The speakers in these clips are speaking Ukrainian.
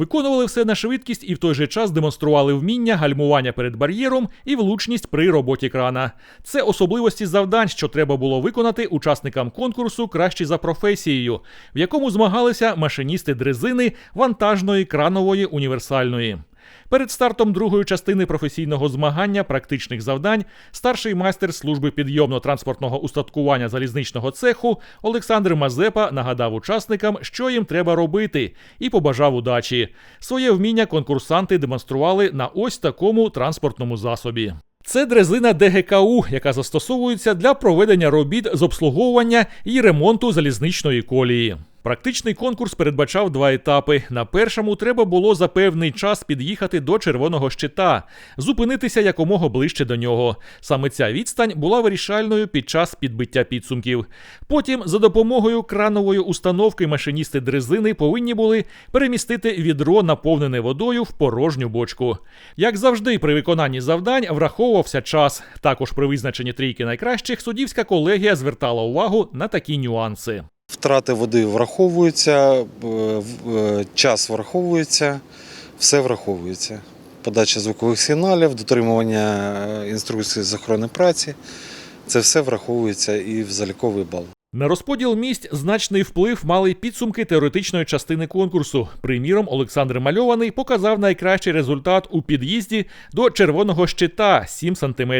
Виконували все на швидкість і в той же час демонстрували вміння гальмування перед бар'єром і влучність при роботі крана. Це особливості завдань, що треба було виконати учасникам конкурсу кращі за професією, в якому змагалися машиністи дрезини вантажної кранової універсальної. Перед стартом другої частини професійного змагання практичних завдань старший майстер служби підйомно-транспортного устаткування залізничного цеху Олександр Мазепа нагадав учасникам, що їм треба робити, і побажав удачі. Своє вміння конкурсанти демонстрували на ось такому транспортному засобі. Це дрезина ДГКУ, яка застосовується для проведення робіт з обслуговування і ремонту залізничної колії. Практичний конкурс передбачав два етапи. На першому треба було за певний час під'їхати до червоного щита, зупинитися якомога ближче до нього. Саме ця відстань була вирішальною під час підбиття підсумків. Потім, за допомогою кранової установки, машиністи дрезини повинні були перемістити відро, наповнене водою, в порожню бочку. Як завжди, при виконанні завдань враховувався час. Також при визначенні трійки найкращих суддівська колегія звертала увагу на такі нюанси. Втрати води враховуються, е, е, час враховується, все враховується. Подача звукових сигналів, дотримування е, інструкцій з охорони праці. Це все враховується і в заліковий бал. На розподіл місць значний вплив мали підсумки теоретичної частини конкурсу. Приміром, Олександр Мальований показав найкращий результат у під'їзді до червоного щита 7 см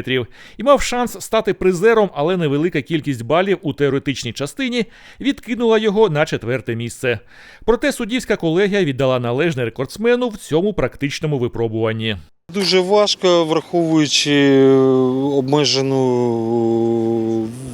і мав шанс стати призером, але невелика кількість балів у теоретичній частині відкинула його на четверте місце. Проте суддівська колегія віддала належне рекордсмену в цьому практичному випробуванні. Дуже важко, враховуючи е, обмежену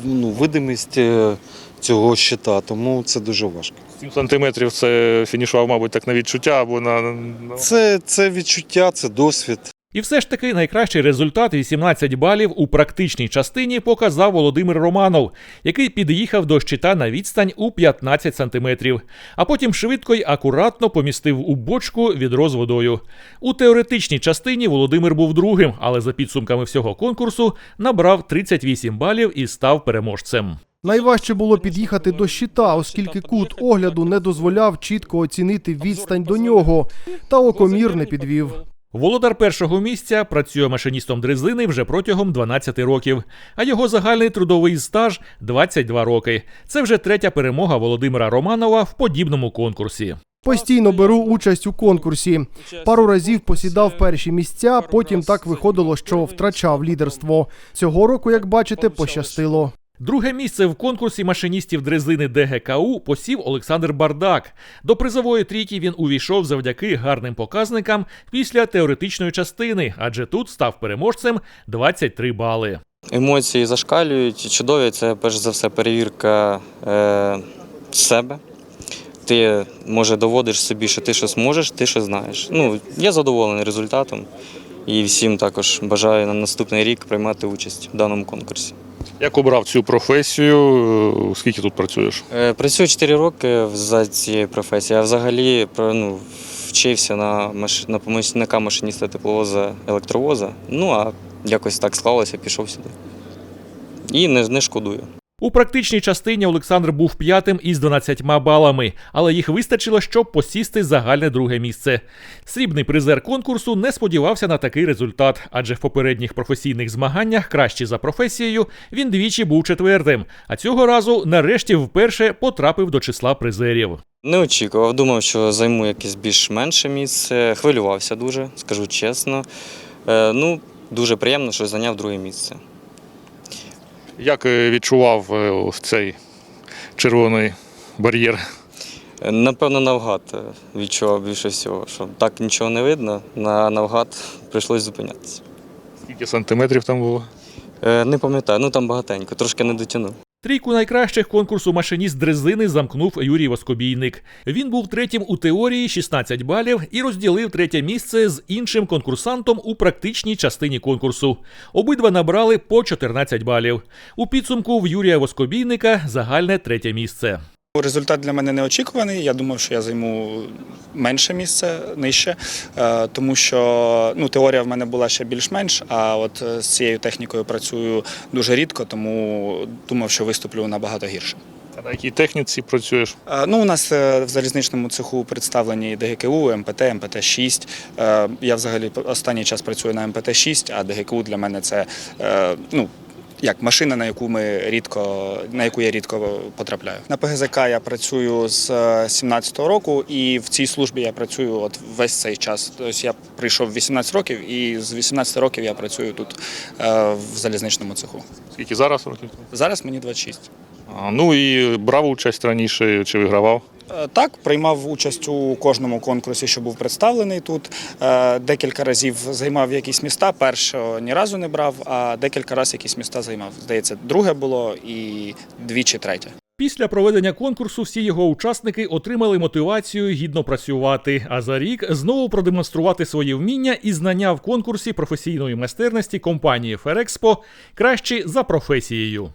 ну, видимість е, цього щита, тому це дуже важко. 7 сантиметрів це фінішував, мабуть, так на відчуття або на- Це, це відчуття, це досвід. І все ж таки найкращий результат 18 балів у практичній частині показав Володимир Романов, який під'їхав до щита на відстань у 15 сантиметрів, а потім швидко й акуратно помістив у бочку відро з водою. У теоретичній частині Володимир був другим, але за підсумками всього конкурсу набрав 38 балів і став переможцем. Найважче було під'їхати до щита, оскільки кут огляду не дозволяв чітко оцінити відстань до нього, та окомір не підвів. Володар першого місця працює машиністом дрезини вже протягом 12 років, а його загальний трудовий стаж 22 роки. Це вже третя перемога Володимира Романова в подібному конкурсі. Постійно беру участь у конкурсі. Пару разів посідав перші місця, потім так виходило, що втрачав лідерство. Цього року, як бачите, пощастило. Друге місце в конкурсі машиністів дрезини ДГКУ посів Олександр Бардак. До призової трійки він увійшов завдяки гарним показникам після теоретичної частини, адже тут став переможцем 23 бали. Емоції зашкалюють, чудові. Це перш за все перевірка е, себе. Ти може доводиш собі, що ти щось можеш, ти щось знаєш. Ну, я задоволений результатом і всім також бажаю на наступний рік приймати участь в даному конкурсі. Як обрав цю професію? е, Скільки тут працюєш? Е, Працюю 4 роки за цією професією, а взагалі ну, вчився на, маш... на помічника машиніста тепловоза електровоза. Ну а якось так склалося, пішов сюди. І не, не шкодую. У практичній частині Олександр був п'ятим із 12 балами, але їх вистачило, щоб посісти загальне друге місце. Срібний призер конкурсу не сподівався на такий результат, адже в попередніх професійних змаганнях, кращий за професією, він двічі був четвертим, а цього разу нарешті вперше потрапив до числа призерів. Не очікував, думав, що займу якесь більш менше місце. Хвилювався дуже, скажу чесно. Е, ну, дуже приємно, що зайняв друге місце. Як е, відчував е, цей червоний бар'єр? Напевно, навгад е, відчував більше всього, що так нічого не видно, на навгад прийшлось зупинятися. Скільки сантиметрів там було? Не пам'ятаю, ну там багатенько, трошки не дотягнув. Трійку найкращих конкурсу машиніст дрезини замкнув Юрій Воскобійник. Він був третім у теорії 16 балів і розділив третє місце з іншим конкурсантом у практичній частині конкурсу. Обидва набрали по 14 балів. У підсумку в Юрія Воскобійника загальне третє місце. Результат для мене неочікуваний. Я думав, що я займу менше місце нижче, е, тому що ну, теорія в мене була ще більш-менш, а от е, з цією технікою працюю дуже рідко, тому думав, що виступлю набагато гірше. А на якій техніці працюєш? Е, Ну, у нас в залізничному цеху представлені ДГКУ, МПТ, МПТ-6. Е, Я взагалі останній час працюю на МПТ-6, а ДГКУ для мене це ну, як машина, на яку ми рідко, на яку я рідко потрапляю. На ПГЗК я працюю з 17-го року, і в цій службі я працюю от весь цей час. Тобто я прийшов 18 років, і з 18 років я працюю тут е, в залізничному цеху. Скільки зараз років? Зараз мені 26. А, ну і брав участь раніше чи вигравав? Е, Так, приймав участь у кожному конкурсі, що був представлений тут. Е, Декілька разів займав якісь міста. Першого ні разу не брав, а декілька разів якісь міста займав. Здається, друге було і двічі третє. Після проведення конкурсу всі його учасники отримали мотивацію гідно працювати, а за рік знову продемонструвати свої вміння і знання в конкурсі професійної майстерності компанії Ферекспо кращі за професією.